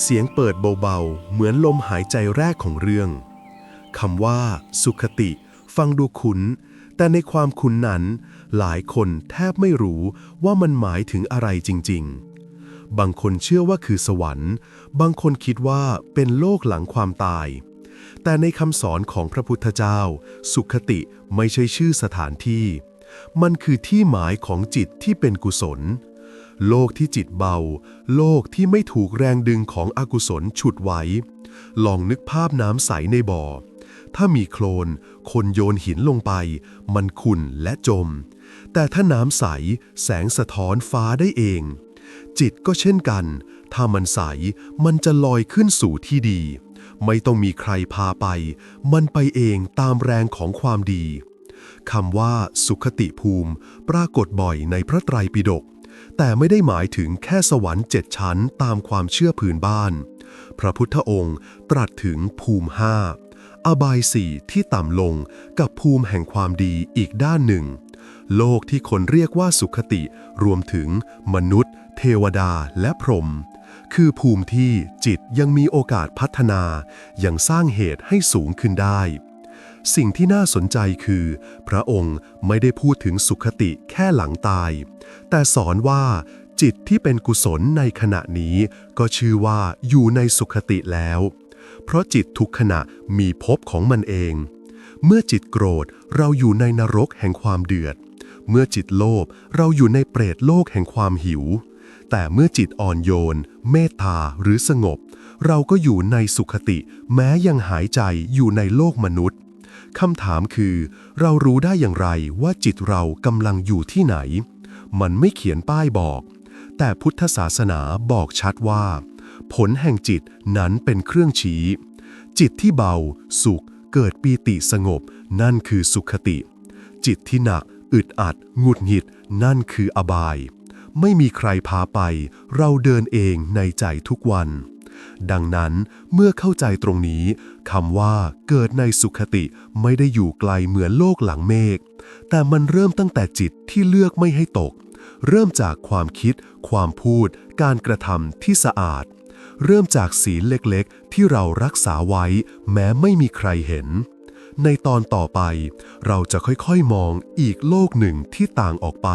เสียงเปิดเบาๆ เหมือนลมหายใจแรกของเรื่อง คำว่า สุขติ ฟังดูคุ้นแต่ในความคุ้นนั้น หลายคนแทบไม่รู้ว่ามันหมายถึงอะไรจริงๆ บางคนเชื่อว่าคือสวรรค์ บางคนคิดว่าเป็นโลกหลังความตาย แต่ในคำสอนของพระพุทธเจ้า สุขติไม่ใช่ชื่อสถานที่ มันคือที่หมายของจิตที่เป็นกุศล โลกที่จิตเบา โลกที่ไม่ถูกแรงดึงของอกุศลฉุดไว้ ลองนึกภาพน้ำใสในบ่อ ถ้ามีโคลน คนโยนหินลงไป มันขุ่นและจม แต่ถ้าน้ำใส แสงสะท้อนฟ้าได้เอง จิตก็เช่นกัน ถ้ามันใส มันจะลอยขึ้นสู่ที่ดี ไม่ต้องมีใครพาไป มันไปเองตามแรงของความดีคำว่าสุขติภูมิ ปรากฏบ่อยในพระไตรปิฎก แต่ไม่ได้หมายถึงแค่สวรรค์เจ็ดชั้นตามความเชื่อพื้นบ้าน พระพุทธองค์ตรัสถึงภูมิห้าอบายสี่ที่ต่ำลงกับภูมิแห่งความดีอีกด้านหนึ่ง โลกที่คนเรียกว่าสุขติรวมถึงมนุษย์ เทวดาและพรหมคือภูมิที่จิตยังมีโอกาสพัฒนา ยังสร้างเหตุให้สูงขึ้นได้ สิ่งที่น่าสนใจคือ พระองค์ไม่ได้พูดถึงสุขติแค่หลังตาย แต่สอนว่าจิตที่เป็นกุศลในขณะนี้ ก็ชื่อว่าอยู่ในสุขติแล้ว เพราะจิตทุกขณะมีภพของมันเอง เมื่อจิตโกรธเราอยู่ในนรกแห่งความเดือด เมื่อจิตโลภเราอยู่ในเปรตโลกแห่งความหิว แต่เมื่อจิตอ่อนโยน เมตตาหรือสงบ เราก็อยู่ในสุขติ แม้ยังหายใจอยู่ในโลกมนุษย์ คำถามคือ เรารู้ได้อย่างไรว่าจิตเรากำลังอยู่ที่ไหน มันไม่เขียนป้ายบอก แต่พุทธศาสนาบอกชัดว่า ผลแห่งจิตนั้นเป็นเครื่องชี้ จิตที่เบา สุข เกิดปีติสงบ นั่นคือสุขติ จิตที่หนัก อึดอัด หงุดหงิด นั่นคืออบาย ไม่มีใครพาไป เราเดินเองในใจทุกวัน ดังนั้นเมื่อเข้าใจตรงนี้คำว่าเกิดในสุขติไม่ได้อยู่ไกลเหมือนโลกหลังเมฆ แต่มันเริ่มตั้งแต่จิตที่เลือกไม่ให้ตก เริ่มจากความคิด ความพูด การกระทำที่สะอาด เริ่มจากศีลเล็กๆ ที่เรารักษาไว้ แม้ไม่มีใครเห็น ในตอนต่อไป เราจะค่อยๆมองอีกโลกหนึ่งที่ต่างออกไป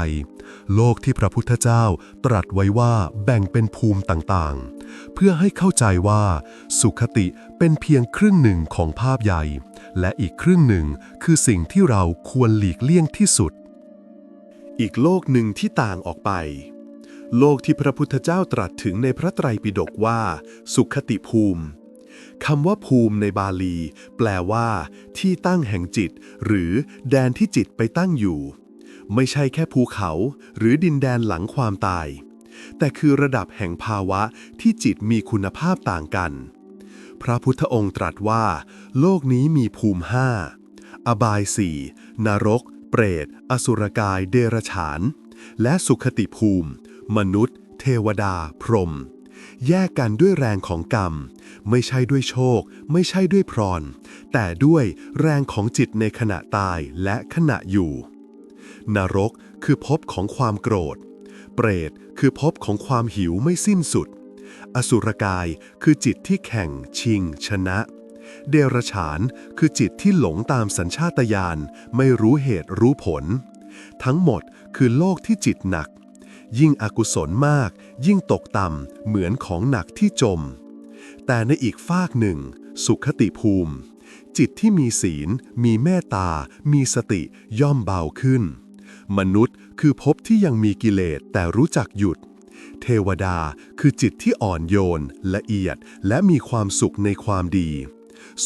โลกที่พระพุทธเจ้าตรัสไว้ว่าแบ่งเป็นภูมิต่างๆ เพื่อให้เข้าใจว่า สุขติเป็นเพียงครึ่งหนึ่งของภาพใหญ่ และอีกครึ่งหนึ่งคือสิ่งที่เราควรหลีกเลี่ยงที่สุด อีกโลกหนึ่งที่ต่างออกไป โลกที่พระพุทธเจ้าตรัสถึงในพระไตรปิฎกว่า สุขติภูมิคำว่าภูมิในบาลี แปลว่า ที่ตั้งแห่งจิต หรือแดนที่จิตไปตั้งอยู่ ไม่ใช่แค่ภูเขา หรือดินแดนหลังความตาย แต่คือระดับแห่งภาวะที่จิตมีคุณภาพต่างกัน พระพุทธองค์ตรัสว่า โลกนี้มีภูมิห้าอบายสี่นรก เปรต อสุรกาย เดรัจฉาน และสุขติภูมิ มนุษย์ เทวดา พรหมแยกกันด้วยแรงของกรรม ไม่ใช่ด้วยโชค ไม่ใช่ด้วยพรแต่ด้วยแรงของจิตในขณะตายและขณะอยู่ นรกคือภพของความโกรธ เปรตคือภพของความหิวไม่สิ้นสุด อสุรกายคือจิตที่แข่งชิง ชนะ เดรฉานคือจิตที่หลงตามสัญชาตญาณไม่รู้เหตุรู้ผล ทั้งหมดคือโลกที่จิตหนัก ยิ่งอกุศลมาก ยิ่งตกต่ำเหมือนของหนักที่จม แต่ในอีกฟากหนึ่ง สุขติภูมิ จิตที่มีศีล มีเมตตา มีสติย่อมเบาขึ้น มนุษย์คือภพที่ยังมีกิเลสแต่รู้จักหยุด เทวดาคือจิตที่อ่อนโยน ละเอียด และมีความสุขในความดี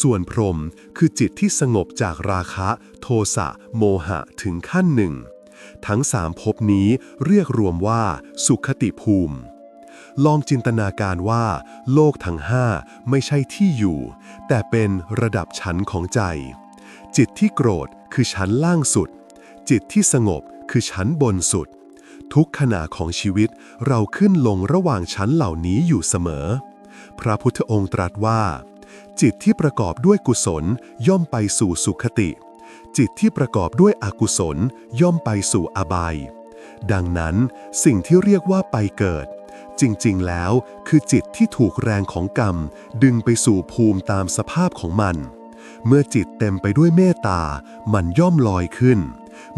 ส่วนพรหมคือจิตที่สงบจากราคะ โทสะ โมหะถึงขั้นหนึ่ง ทั้งสามภพนี้เรียกรวมว่าสุขติภูมิลองจินตนาการว่า โลกทั้งห้าไม่ใช่ที่อยู่ แต่เป็นระดับชั้นของใจ จิตที่โกรธคือชั้นล่างสุด จิตที่สงบ คือชั้นบนสุด ทุกขณะของชีวิตเราขึ้นลงระหว่างชั้นเหล่านี้อยู่เสมอ พระพุทธองค์ตรัสว่า จิตที่ประกอบด้วยกุศลย่อมไปสู่สุขติ จิตที่ประกอบด้วยอกุศลย่อมไปสู่อบาย ดังนั้นสิ่งที่เรียกว่าไปเกิด จริงๆแล้วคือจิตที่ถูกแรงของกรรม ดึงไปสู่ภูมิตามสภาพของมันเมื่อจิตเต็มไปด้วยเมตตา มันย่อมลอยขึ้น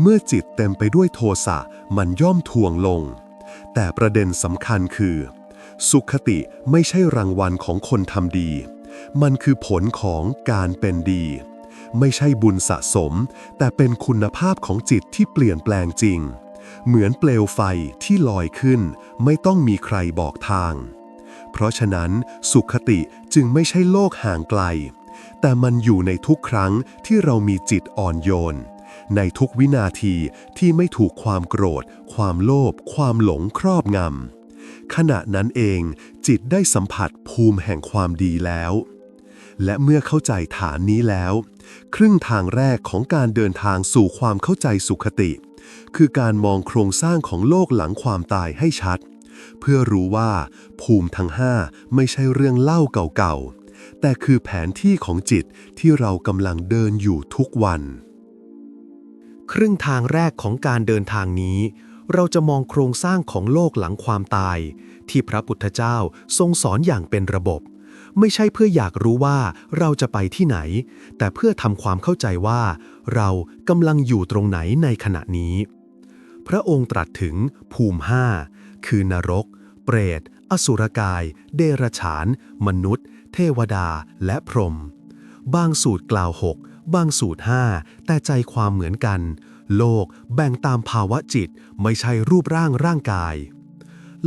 เมื่อจิตเต็มไปด้วยโทสะมันย่อมทวงลง แต่ประเด็นสำคัญคือ สุขติไม่ใช่รางวัลของคนทำดี มันคือผลของการเป็นดี ไม่ใช่บุญสะสม แต่เป็นคุณภาพของจิตที่เปลี่ยนแปลงจริง เหมือนเปลวไฟที่ลอยขึ้น ไม่ต้องมีใครบอกทาง เพราะฉะนั้นสุขติจึงไม่ใช่โลกห่างไกล แต่มันอยู่ในทุกครั้งที่เรามีจิตอ่อนโยน ในทุกวินาทีที่ไม่ถูกความโกรธ ความโลภ ความหลงครอบงำ ขณะนั้นเองจิตได้สัมผัสภูมิแห่งความดีแล้ว และเมื่อเข้าใจฐานนี้แล้ว ครึ่งทางแรกของการเดินทางสู่ความเข้าใจสุขติ คือการมองโครงสร้างของโลกหลังความตายให้ชัด เพื่อรู้ว่า ภูมิทั้งห้าไม่ใช่เรื่องเล่าเก่าๆแต่คือแผนที่ของจิตที่เรากำลังเดินอยู่ทุกวัน ครึ่งทางแรกของการเดินทางนี้ เราจะมองโครงสร้างของโลกหลังความตาย ที่พระพุทธเจ้าทรงสอนอย่างเป็นระบบ ไม่ใช่เพื่ออยากรู้ว่าเราจะไปที่ไหน แต่เพื่อทำความเข้าใจว่า เรากำลังอยู่ตรงไหนในขณะนี้ พระองค์ตรัสถึงภูมิห้าคือนรก เปรต อสุรกาย เดรัจฉาน มนุษย์ เทวดา และพรหมบางสูตรกล่าว6 บางสูตร 5 แต่ใจความเหมือนกัน โลกแบ่งตามภาวะจิตไม่ใช่รูปร่างร่างกาย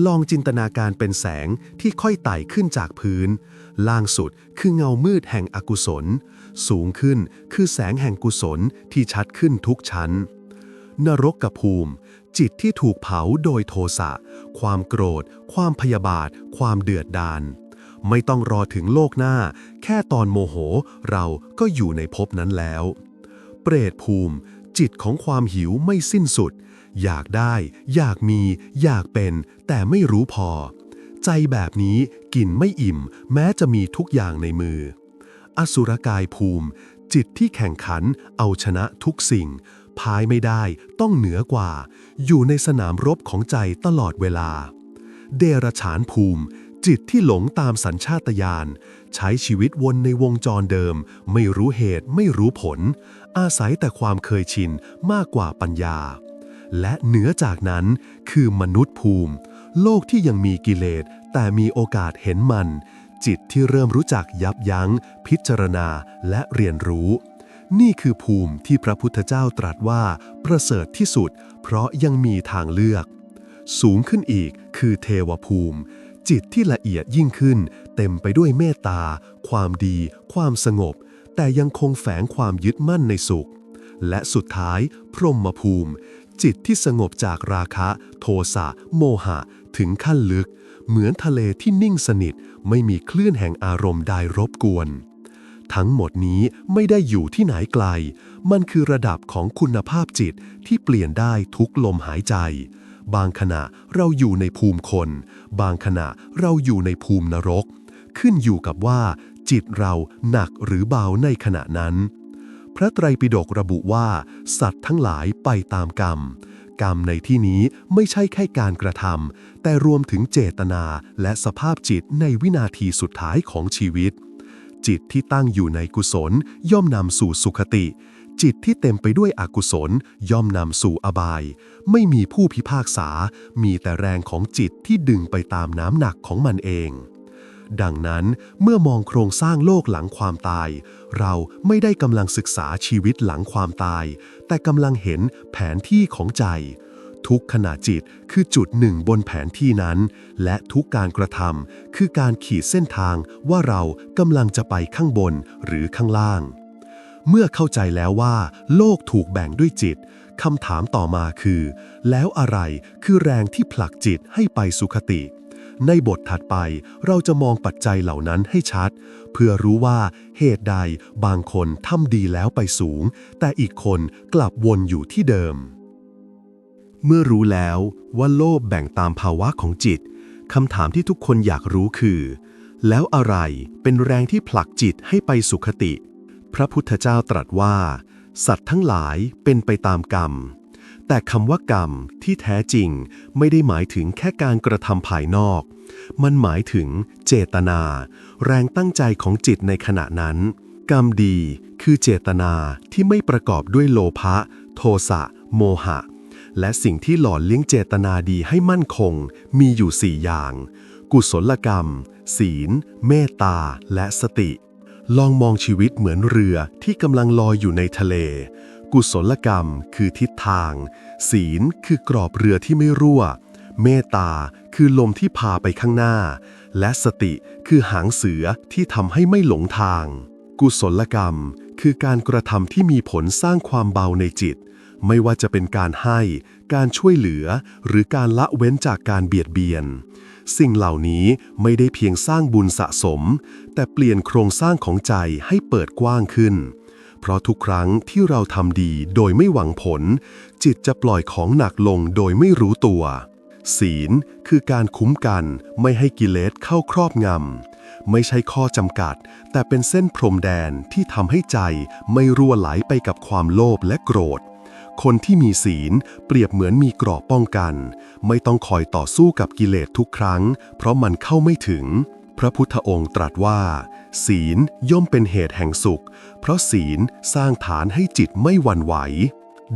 ลองจินตนาการเป็นแสงที่ค่อยไต่ขึ้นจากพื้น ล่างสุดคือเงามืดแห่งอกุศล สูงขึ้นคือแสงแห่งกุศลที่ชัดขึ้นทุกชั้น นรกกับภูมิ จิตที่ถูกเผาโดยโทสะ ความโกรธ ความพยาบาท ความเดือดดาล ไม่ต้องรอถึงโลกหน้า แค่ตอนโมโห เราก็อยู่ในภพนั้นแล้ว เปรตภูมิ จิตของความหิวไม่สิ้นสุด อยากได้ อยากมี อยากเป็น แต่ไม่รู้พอ ใจแบบนี้กินไม่อิ่ม แม้จะมีทุกอย่างในมือ อสุรกายภูมิ จิตที่แข่งขัน เอาชนะทุกสิ่งพายไม่ได้ต้องเหนือกว่า อยู่ในสนามรบของใจตลอดเวลา เดรฉานภูมิ จิตที่หลงตามสัญชาตญาณใช้ชีวิตวนในวงจรเดิม ไม่รู้เหตุไม่รู้ผล อาศัยแต่ความเคยชินมากกว่าปัญญา และเหนือจากนั้นคือมนุษย์ภูมิ โลกที่ยังมีกิเลสแต่มีโอกาสเห็นมัน จิตที่เริ่มรู้จักยับยัง้ง พิจารณาและเรียนรู้ นี่คือภูมิที่พระพุทธเจ้าตรัสว่า ประเสริฐที่สุด เพราะยังมีทางเลือก สูงขึ้นอีกคือเทวภูมิ จิตที่ละเอียดยิ่งขึ้น เต็มไปด้วยเมตตา ความดี ความสงบ แต่ยังคงแฝงความยึดมั่นในสุข และสุดท้าย พรหมภูมิ จิตที่สงบจากราคะ โทสะ โมหะ ถึงขั้นลึก เหมือนทะเลที่นิ่งสนิท ไม่มีคลื่นแห่งอารมณ์ใดรบกวน ทั้งหมดนี้ไม่ได้อยู่ที่ไหนไกล มันคือระดับของคุณภาพจิตที่เปลี่ยนได้ทุกลมหายใจ บางขณะเราอยู่ในภูมิคน บางขณะเราอยู่ในภูมินรก ขึ้นอยู่กับว่า จิตเราหนักหรือเบาในขณะนั้น พระไตรปิฎกระบุว่า สัตว์ทั้งหลายไปตามกรรม กรรมในที่นี้ไม่ใช่แค่การกระทำแต่รวมถึงเจตนาและสภาพจิตในวินาทีสุดท้ายของชีวิตจิตที่ตั้งอยู่ในกุศลย่อมนำสู่สุขติ จิตที่เต็มไปด้วยอกุศลย่อมนำสู่อบาย ไม่มีผู้พิพากษา มีแต่แรงของจิตที่ดึงไปตามน้ำหนักของมันเอง ดังนั้นเมื่อมองโครงสร้างโลกหลังความตาย เราไม่ได้กำลังศึกษาชีวิตหลังความตาย แต่กำลังเห็นแผนที่ของใจ ทุกขณะจิตคือจุดหนึ่งบนแผนที่นั้น และทุกการกระทำคือการขีดเส้นทางว่าเรากำลังจะไปข้างบนหรือข้างล่าง เมื่อเข้าใจแล้วว่า โลกถูกแบ่งด้วยจิตคำถามต่อมาคือ แล้วอะไรคือแรงที่ผลักจิตให้ไปสุขติ ในบทถัดไปเราจะมองปัจจัยเหล่านั้นให้ชัด เพื่อรู้ว่าเหตุใดบางคนทำดีแล้วไปสูง แต่อีกคนกลับวนอยู่ที่เดิม เมื่อรู้แล้วว่าโลภแบ่งตามภาวะของจิตคำถามที่ทุกคนอยากรู้คือ แล้วอะไรเป็นแรงที่ผลักจิตให้ไปสุขติ พระพุทธเจ้าตรัสว่า สัตว์ทั้งหลายเป็นไปตามกรรม แต่คำว่ากรรมที่แท้จริงไม่ได้หมายถึงแค่การกระทำภายนอก มันหมายถึงเจตนา แรงตั้งใจของจิตในขณะนั้น กรรมดีคือเจตนาที่ไม่ประกอบด้วยโลภะ โทสะ โมหะ และสิ่งที่หล่อเลี้ยงเจตนาดีให้มั่นคง มีอยู่สี่อย่าง กุศลกรรม ศีล เมตตา และสติ ลองมองชีวิตเหมือนเรือที่กำลังลอยอยู่ในทะเล กุศลกรรมคือทิศทาง ศีลคือกรอบเรือที่ไม่รั่ว เมตตาคือลมที่พาไปข้างหน้า และสติคือหางเสือที่ทำให้ไม่หลงทาง กุศลกรรมคือการกระทำที่มีผลสร้างความเบาในจิต ไม่ว่าจะเป็นการให้ การช่วยเหลือ หรือการละเว้นจากการเบียดเบียน สิ่งเหล่านี้ไม่ได้เพียงสร้างบุญสะสม แต่เปลี่ยนโครงสร้างของใจให้เปิดกว้างขึ้น เพราะทุกครั้งที่เราทำดีโดยไม่หวังผล จิตจะปล่อยของหนักลงโดยไม่รู้ตัว ศีลคือการคุ้มกันไม่ให้กิเลสเข้าครอบงำ ไม่ใช่ข้อจำกัด แต่เป็นเส้นพรมแดนที่ทำให้ใจไม่รั่วไหลไปกับความโลภและโกรธ คนที่มีศีลเปรียบเหมือนมีเกราะป้องกัน ไม่ต้องคอยต่อสู้กับกิเลสทุกครั้ง เพราะมันเข้าไม่ถึง พระพุทธองค์ตรัสว่า ศีลย่อมเป็นเหตุแห่งสุข เพราะศีลสร้างฐานให้จิตไม่หวั่นไหว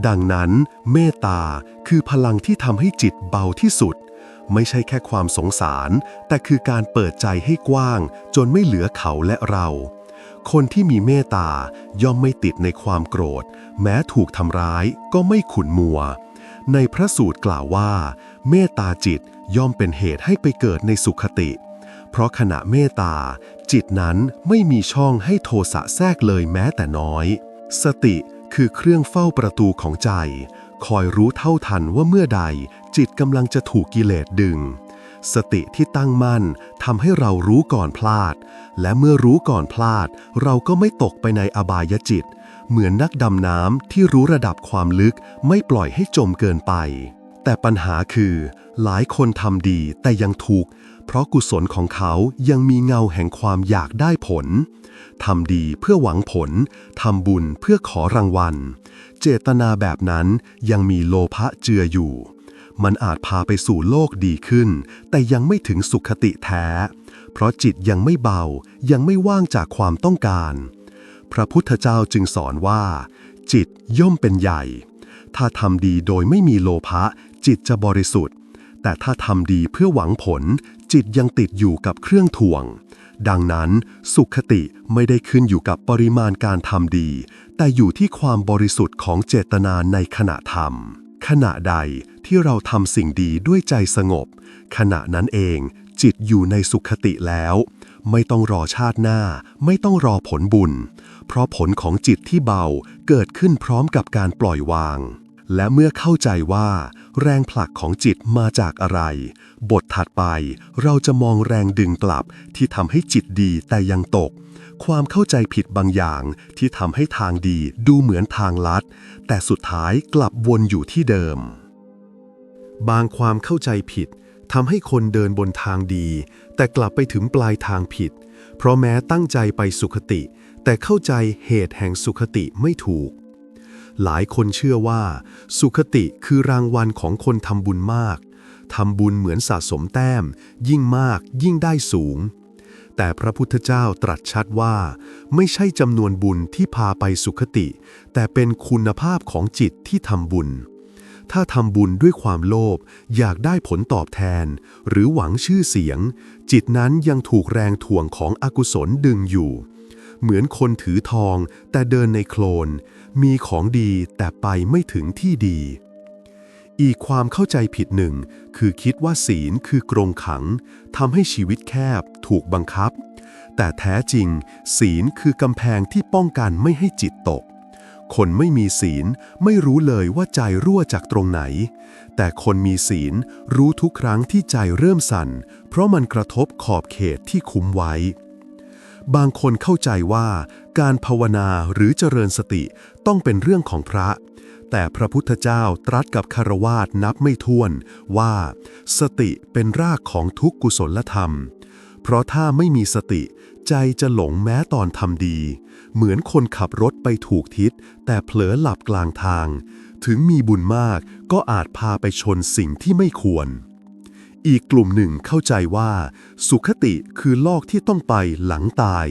ดังนั้น เมตตาคือพลังที่ทำให้จิตเบาที่สุด ไม่ใช่แค่ความสงสาร แต่คือการเปิดใจให้กว้าง จนไม่เหลือเขาและเรา คนที่มีเมตตาย่อมไม่ติดในความโกรธ แม้ถูกทำร้ายก็ไม่ขุนมัว ในพระสูตรกล่าวว่า เมตตาจิตย่อมเป็นเหตุให้ไปเกิดในสุขติ เพราะขณะเมตตา จิตนั้นไม่มีช่องให้โทสะแทรกเลยแม้แต่น้อย สติคือเครื่องเฝ้าประตูของใจ คอยรู้เท่าทันว่าเมื่อใด จิตกำลังจะถูกกิเลสดึง สติที่ตั้งมั่นทำให้เรารู้ก่อนพลาด และเมื่อรู้ก่อนพลาด เราก็ไม่ตกไปในอบายจิต เหมือนนักดำน้ำที่รู้ระดับความลึกไม่ปล่อยให้จมเกินไป แต่ปัญหาคือ หลายคนทำดีแต่ยังทุกเพราะกุศลของเขายังมีเงาแห่งความอยากได้ผลทำดีเพื่อหวังผลทำบุญเพื่อขอรางวัล เจตนาแบบนั้นยังมีโลภะเจืออยู่ มันอาจพาไปสู่โลกดีขึ้น แต่ยังไม่ถึงสุขติแท้ เพราะจิตยังไม่เบา ยังไม่ว่างจากความต้องการ พระพุทธเจ้าจึงสอนว่า จิตย่อมเป็นใหญ่ ถ้าทำดีโดยไม่มีโลภะจิตจะบริสุทธิ์ แต่ถ้าทำดีเพื่อหวังผล จิตยังติดอยู่กับเครื่องถ่วง ดังนั้น สุขติไม่ได้ขึ้นอยู่กับปริมาณการทำดี แต่อยู่ที่ความบริสุทธิ์ของเจตนาในขณะทำ ขณะใดที่เราทำสิ่งดีด้วยใจสงบ ขณะนั้นเองจิตอยู่ในสุขติแล้ว ไม่ต้องรอชาติหน้า ไม่ต้องรอผลบุญ เพราะผลของจิตที่เบาเกิดขึ้นพร้อมกับการปล่อยวาง และเมื่อเข้าใจว่า แรงผลักของจิตมาจากอะไร บทถัดไปเราจะมองแรงดึงกลับที่ทำให้จิตดีแต่ยังตก ความเข้าใจผิดบางอย่างที่ทำให้ทางดีดูเหมือนทางลัด แต่สุดท้ายกลับวนอยู่ที่เดิม บางความเข้าใจผิดทำให้คนเดินบนทางดี แต่กลับไปถึงปลายทางผิด เพราะแม้ตั้งใจไปสุขติ แต่เข้าใจเหตุแห่งสุขติไม่ถูก หลายคนเชื่อว่า สุขติคือรางวัลของคนทำบุญมากทำบุญเหมือนสะสมแต้ม ยิ่งมากยิ่งได้สูง แต่พระพุทธเจ้าตรัสชัดว่า ไม่ใช่จำนวนบุญที่พาไปสุขติ แต่เป็นคุณภาพของจิตที่ทำบุญ ถ้าทำบุญด้วยความโลภอยากได้ผลตอบแทน หรือหวังชื่อเสียง จิตนั้นยังถูกแรงถ่วงของอกุศลดึงอยู่ เหมือนคนถือทองแต่เดินในโคลน มีของดีแต่ไปไม่ถึงที่ดี อีกความเข้าใจผิดหนึ่ง คือคิดว่าศีลคือกรงขังทำให้ชีวิตแคบถูกบังคับ แต่แท้จริง ศีลคือกำแพงที่ป้องกันไม่ให้จิตตก คนไม่มีศีลไม่รู้เลยว่าใจรั่วจากตรงไหน แต่คนมีศีลรู้ทุกครั้งที่ใจเริ่มสั่น เพราะมันกระทบขอบเขตที่คุ้มไว้ บางคนเข้าใจว่า การภาวนาหรือเจริญสติต้องเป็นเรื่องของพระ แต่พระพุทธเจ้าตรัสกับคารวาสนับไม่ถ้วนว่า สติเป็นรากของทุกกุศลธรรม เพราะถ้าไม่มีสติ ใจจะหลงแม้ตอนทำดี เหมือนคนขับรถไปถูกทิศ แต่เผลอหลับกลางทาง ถึงมีบุญมากก็อาจพาไปชนสิ่งที่ไม่ควร อีกกลุ่มหนึ่งเข้าใจว่า สุขติคือโลกที่ต้องไปหลังตาย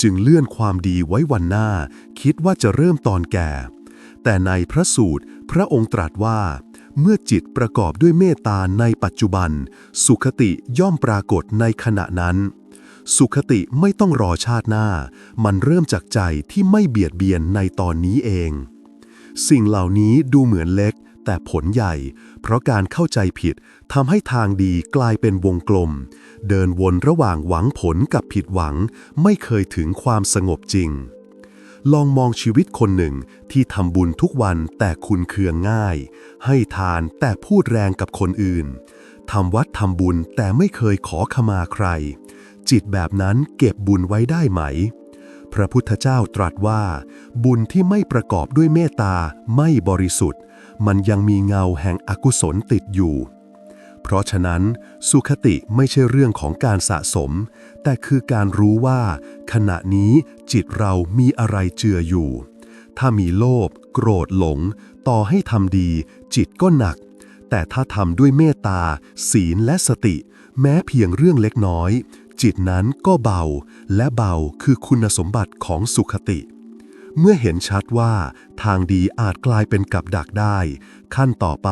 จึงเลื่อนความดีไว้วันหน้า คิดว่าจะเริ่มตอนแก่ แต่ในพระสูตรพระองค์ตรัสว่า เมื่อจิตประกอบด้วยเมตตาในปัจจุบัน สุขติย่อมปรากฏในขณะนั้น สุขติไม่ต้องรอชาติหน้า มันเริ่มจากใจที่ไม่เบียดเบียนในตอนนี้เอง สิ่งเหล่านี้ดูเหมือนเล็ก แต่ผลใหญ่ เพราะการเข้าใจผิดทำให้ทางดีกลายเป็นวงกลม เดินวนระหว่างหวังผลกับผิดหวัง ไม่เคยถึงความสงบจริง ลองมองชีวิตคนหนึ่งที่ทำบุญทุกวันแต่คุณเคืองง่าย ให้ทานแต่พูดแรงกับคนอื่นทำวัดทำบุญแต่ไม่เคยขอขมาใคร จิตแบบนั้นเก็บบุญไว้ได้ไหม พระพุทธเจ้าตรัสว่า บุญที่ไม่ประกอบด้วยเมตตาไม่บริสุทธิ์ มันยังมีเงาแห่งอกุศลติดอยู่ เพราะฉะนั้นสุขติไม่ใช่เรื่องของการสะสม แต่คือการรู้ว่า ขณะนี้จิตเรามีอะไรเจืออยู่ ถ้ามีโลภโกรธหลง ต่อให้ทำดี จิตก็หนัก แต่ถ้าทำด้วยเมตตา ศีลและสติ แม้เพียงเรื่องเล็กน้อย จิตนั้นก็เบา และเบาคือคุณสมบัติของสุขติ เมื่อเห็นชัดว่าทางดีอาจกลายเป็นกับดักได้ ขั้นต่อไป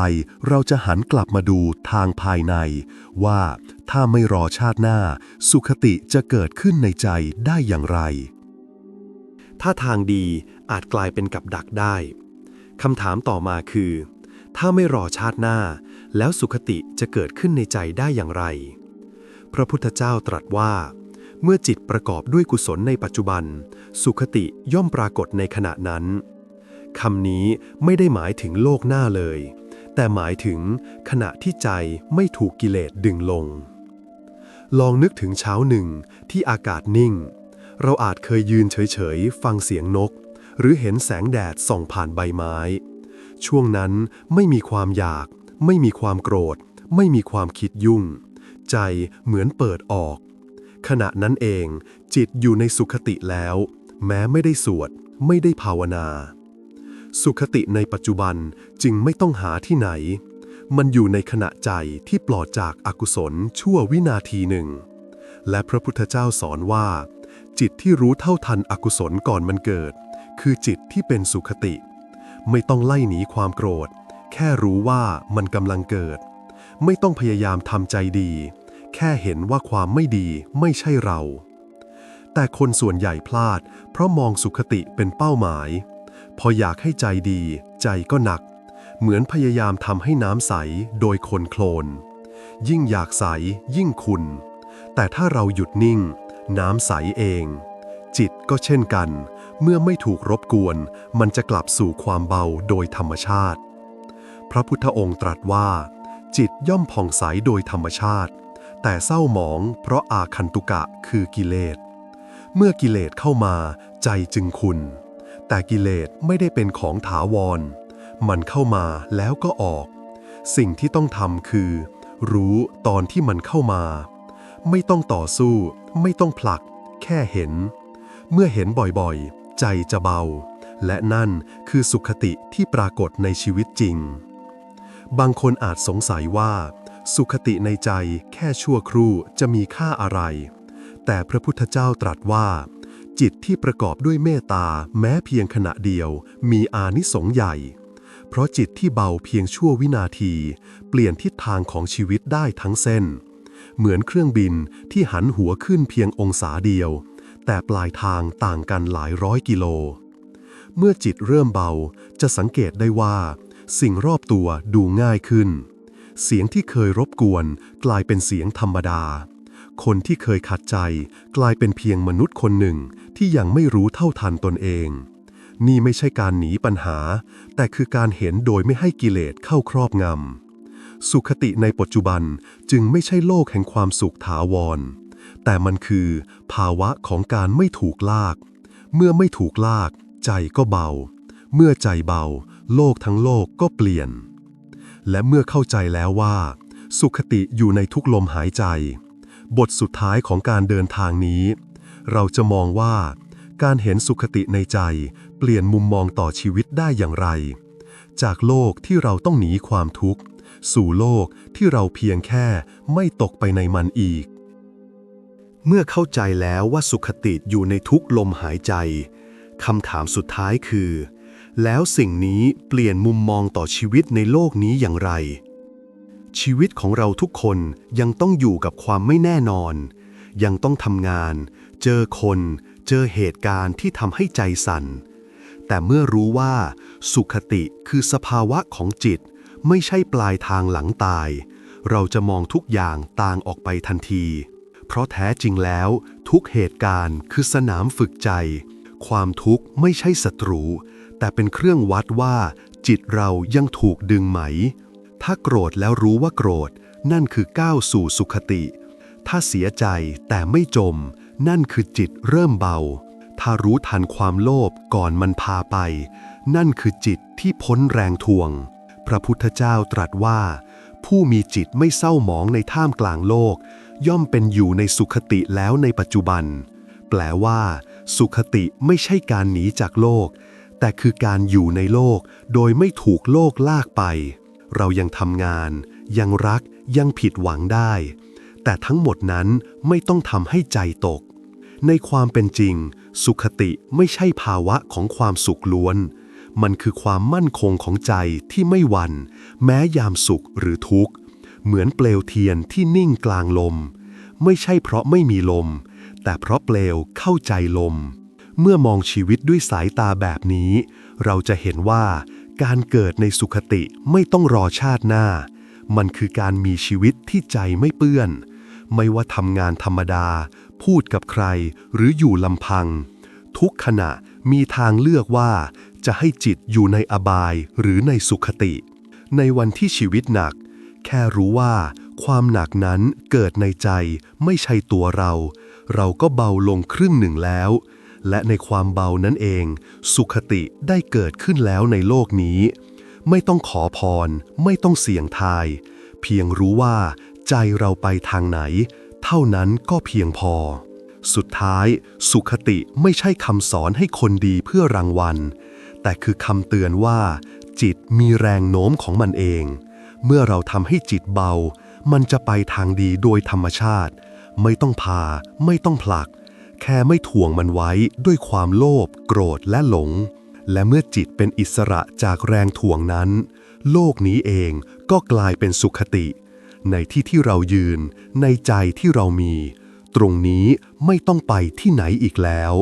เราจะหันกลับมาดูทางภายใน ว่าถ้าไม่รอชาติหน้า สุขติจะเกิดขึ้นในใจได้อย่างไร ถ้าทางดีอาจกลายเป็นกับดักได้คำถามต่อมาคือ ถ้าไม่รอชาติหน้า แล้วสุขติจะเกิดขึ้นในใจได้อย่างไร พระพุทธเจ้าตรัสว่า เมื่อจิตประกอบด้วยกุศลในปัจจุบัน สุขติย่อมปรากฏในขณะนั้นคำนี้ไม่ได้หมายถึงโลกหน้าเลย แต่หมายถึงขณะที่ใจไม่ถูกกิเลสดึงลง ลองนึกถึงเช้าหนึ่งที่อากาศนิ่ง เราอาจเคยยืนเฉยๆ ฟังเสียงนก หรือเห็นแสงแดดส่องผ่านใบไม้ ช่วงนั้นไม่มีความอยาก ไม่มีความโกรธ ไม่มีความคิดยุ่ง ใจเหมือนเปิดออก ขณะนั้นเอง จิตอยู่ในสุขติแล้ว แม้ไม่ได้สวด ไม่ได้ภาวนา สุขติในปัจจุบันจึงไม่ต้องหาที่ไหน มันอยู่ในขณะใจที่ปลอดจากอากุศลชั่ววินาทีหนึ่ง และพระพุทธเจ้าสอนว่า จิตที่รู้เท่าทันอกุศลก่อนมันเกิด คือจิตที่เป็นสุขติ ไม่ต้องไล่หนีความโกรธ แค่รู้ว่ามันกำลังเกิด ไม่ต้องพยายามทำใจดี แค่เห็นว่าความไม่ดีไม่ใช่เรา แต่คนส่วนใหญ่พลาด เพราะมองสุขติเป็นเป้าหมาย พออยากให้ใจดี ใจก็หนัก เหมือนพยายามทำให้น้ำใสโดยคนโคลน ยิ่งอยากใสยิ่งขุนแต่ถ้าเราหยุดนิ่ง น้ำใสเอง จิตก็เช่นกัน เมื่อไม่ถูกรบกวน มันจะกลับสู่ความเบาโดยธรรมชาติ พระพุทธองค์ตรัสว่า จิตย่อมผ่องใสโดยธรรมชาติ แต่เศร้าหมองเพราะอาคันตุกะคือกิเลส เมื่อกิเลสเข้ามาใจจึงคุณ แต่กิเลสไม่ได้เป็นของถาวร มันเข้ามาแล้วก็ออก สิ่งที่ต้องทำคือ รู้ตอนที่มันเข้ามา ไม่ต้องต่อสู้ ไม่ต้องผลัก แค่เห็น เมื่อเห็นบ่อยๆ ใจจะเบา และนั่นคือสุขติที่ปรากฏในชีวิตจริง บางคนอาจสงสัยว่า สุขติในใจแค่ชั่วครู่จะมีค่าอะไร แต่พระพุทธเจ้าตรัสว่า จิตที่ประกอบด้วยเมตตาแม้เพียงขณะเดียว มีอานิสงส์ใหญ่ เพราะจิตที่เบาเพียงชั่ววินาที เปลี่ยนทิศทางของชีวิตได้ทั้งเส้น เหมือนเครื่องบินที่หันหัวขึ้นเพียงองศาเดียว แต่ปลายทางต่างกันหลายร้อยกิโล เมื่อจิตเริ่มเบาจะสังเกตได้ว่า สิ่งรอบตัวดูง่ายขึ้น เสียงที่เคยรบกวน กลายเป็นเสียงธรรมดา คนที่เคยขัดใจ กลายเป็นเพียงมนุษย์คนหนึ่งที่ยังไม่รู้เท่าทันตนเอง นี่ไม่ใช่การหนีปัญหา แต่คือการเห็นโดยไม่ให้กิเลสเข้าครอบงำ สุขติในปัจจุบันจึงไม่ใช่โลกแห่งความสุขถาวร แต่มันคือ ภาวะของการไม่ถูกลาก เมื่อไม่ถูกลาก ใจก็เบา เมื่อใจเบา โลกทั้งโลกก็เปลี่ยน และเมื่อเข้าใจแล้วว่า สุขติอยู่ในทุกลมหายใจ บทสุดท้ายของการเดินทางนี้ เราจะมองว่า การเห็นสุขติในใจ เปลี่ยนมุมมองต่อชีวิตได้อย่างไร จากโลกที่เราต้องหนีความทุกข์ สู่โลกที่เราเพียงแค่ไม่ตกไปในมันอีก เมื่อเข้าใจแล้วว่าสุขติอยู่ในทุกลมหายใจคำถามสุดท้ายคือ แล้วสิ่งนี้เปลี่ยนมุมมองต่อชีวิตในโลกนี้อย่างไร ชีวิตของเราทุกคนยังต้องอยู่กับความไม่แน่นอน ยังต้องทำงาน เจอคน เจอเหตุการณ์ที่ทำให้ใจสั่น แต่เมื่อรู้ว่า สุขติคือสภาวะของจิต ไม่ใช่ปลายทางหลังตาย เราจะมองทุกอย่างต่างออกไปทันที เพราะแท้จริงแล้ว ทุกเหตุการณ์คือสนามฝึกใจ ความทุกข์ไม่ใช่ศัตรู แต่เป็นเครื่องวัดว่า จิตเรายังถูกดึงไหม ถ้าโกรธแล้วรู้ว่าโกรธ นั่นคือก้าวสู่สุขติ ถ้าเสียใจแต่ไม่จม นั่นคือจิตเริ่มเบา ถ้ารู้ทันความโลภก่อนมันพาไป นั่นคือจิตที่พ้นแรงทวง พระพุทธเจ้าตรัสว่า ผู้มีจิตไม่เศร้าหมองในท่ามกลางโลก ย่อมเป็นอยู่ในสุขติแล้วในปัจจุบัน แปลว่า สุขติไม่ใช่การหนีจากโลก แต่คือการอยู่ในโลกโดยไม่ถูกโลกลากไป เรายังทำงาน ยังรักยังผิดหวังได้ แต่ทั้งหมดนั้นไม่ต้องทำให้ใจตก ในความเป็นจริง สุขติไม่ใช่ภาวะของความสุขล้วน มันคือความมั่นคงของใจที่ไม่หวัน แม้ยามสุขหรือทุกข์ เหมือนเปลวเทียนที่นิ่งกลางลม ไม่ใช่เพราะไม่มีลม แต่เพราะเปลวเข้าใจลม เมื่อมองชีวิตด้วยสายตาแบบนี้ เราจะเห็นว่าการเกิดในสุขติไม่ต้องรอชาติหน้า มันคือการมีชีวิตที่ใจไม่เปื้อน ไม่ว่าทำงานธรรมดา พูดกับใคร หรืออยู่ลำพัง ทุกขณะมีทางเลือกว่าจะให้จิตอยู่ในอบายหรือในสุขติ ในวันที่ชีวิตหนัก แค่รู้ว่าความหนักนั้นเกิดในใจไม่ใช่ตัวเรา เราก็เบาลงครึ่งหนึ่งแล้ว และในความเบานั้นเอง สุขติได้เกิดขึ้นแล้วในโลกนี้ ไม่ต้องขอพร ไม่ต้องเสี่ยงทาย เพียงรู้ว่าใจเราไปทางไหน เท่านั้นก็เพียงพอ สุดท้าย สุขติไม่ใช่คำสอนให้คนดีเพื่อรางวัล แต่คือคำเตือนว่า จิตมีแรงโน้มของมันเอง เมื่อเราทำให้จิตเบา มันจะไปทางดีโดยธรรมชาติ ไม่ต้องพา ไม่ต้องผลัก แค่ไม่ถ่วงมันไว้ด้วยความโลภโกรธและหลง และเมื่อจิตเป็นอิสระจากแรงถ่วงนั้น โลกนี้เองก็กลายเป็นสุขติ ในที่ที่เรายืน ในใจที่เรามี ตรงนี้ไม่ต้องไปที่ไหนอีกแล้ว